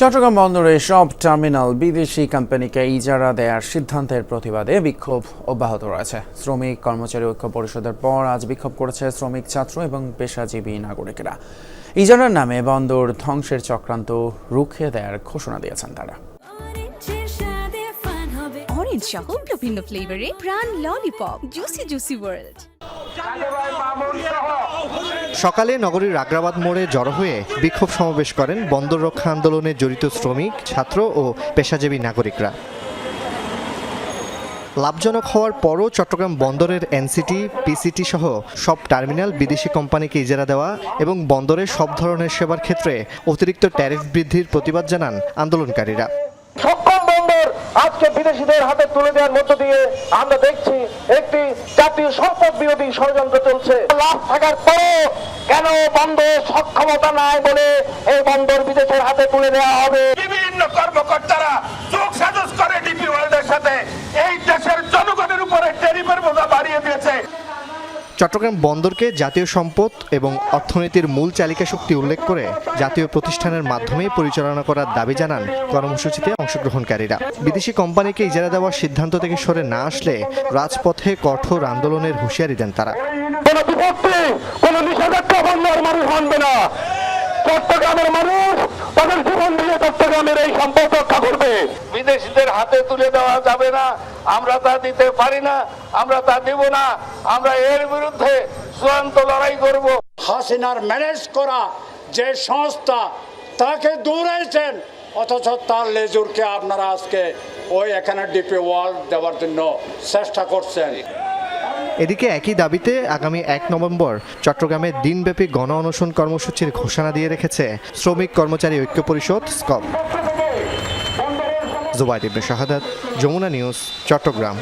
চট্টগ্রাম বন্দরে সব টার্মিনাল বিদেশি কোম্পানিকে ইজারা দেওয়ার সিদ্ধান্তের প্রতিবাদে বিক্ষোভ অব্যাহত রয়েছে। শ্রমিক, কর্মচারী, ঐক্য পরিষদের পর আজ বিক্ষোভ করেছে শ্রমিক ছাত্র এবং পেশাজীবী নাগরিকেরা। ইজারার নামে বন্দর ধ্বংসের চক্রান্ত রুখে দেওয়ার ঘোষণা দিয়েছেন তারা। অরেঞ্জ সহ বিভিন্ন ফ্লেভারে প্রাণ ললিপপ জুসি জুসি ওয়ার্ল্ড সকালে নগরীর আগ্রাবাদ মোড়ে জড়ো হয়ে বিক্ষোভ সমাবেশ করেন বন্দর রক্ষা আন্দোলনে জড়িত শ্রমিক, ছাত্র ও পেশাজীবী নাগরিকরা। লাভজনক হওয়ার পরও চট্টগ্রাম বন্দরের এনসিটি, পিসিটি সহ সব টার্মিনাল বিদেশি কোম্পানিকে ইজারা দেওয়া এবং বন্দরের সব ধরনের সেবার ক্ষেত্রে অতিরিক্ত ট্যারিফ বৃদ্ধির প্রতিবাদ জানান আন্দোলনকারীরা। আজকে বিদেশিদের হাতে তুলে দেওয়ার মধ্য দিয়ে আমরা দেখছি একটি জাতীয় সম্পদ বিরোধী ষড়যন্ত্র চলছে। লাভ থাকার পরও কেন বন্ধ সক্ষমতা নাই বলে এই বন্দর বিদেশের হাতে তুলে দেওয়া হবে? বিভিন্ন কর্মকর্তারা চট্টগ্রাম বন্দরকে জাতীয় সম্পদ এবং অর্থনীতির মূল চালিকা শক্তি উল্লেখ করে জাতীয় প্রতিষ্ঠানের মাধ্যমে পরিচালনা করার দাবি জানান কর্মসূচিতে অংশগ্রহণকারীরা। বিদেশি কোম্পানিকে ইজারা দেওয়ার সিদ্ধান্ত থেকে সরে না আসলে রাজপথে কঠোর আন্দোলনের হুঁশিয়ারি দেন তারা। কোন মানুষ মানবে না। চট্টগ্রামের মানুষ তাদের জীবন দিয়ে চট্টগ্রামের এই সম্পদ রক্ষা করবে। বিদেশিদের হাতে তুলে দেওয়া যাবে না। আমরা তা দিতে পারি না, আমরা তা দিব না। আমরা এর বিরুদ্ধে চূড়ান্ত লড়াই করব। হাসিনার ম্যানেজ করা যে সংস্থা তাকে দৌড়াইছেন অথচ তার লেজুরকে আপনারা আজকে ওই এখানে ডিপি ওয়াল দেওয়ার জন্য চেষ্টা করছেন। এদিকে একই দাবিতে আগামী এক নভেম্বর চট্টগ্রামে দিনব্যাপী গণ অনশন কর্মসূচির ঘোষণা দিয়ে রেখেছে শ্রমিক কর্মচারী ঐক্য পরিষদ স্কপ। জুবাইদ ইবনে শাহাদাত যমুনা নিউজ চট্টগ্রাম।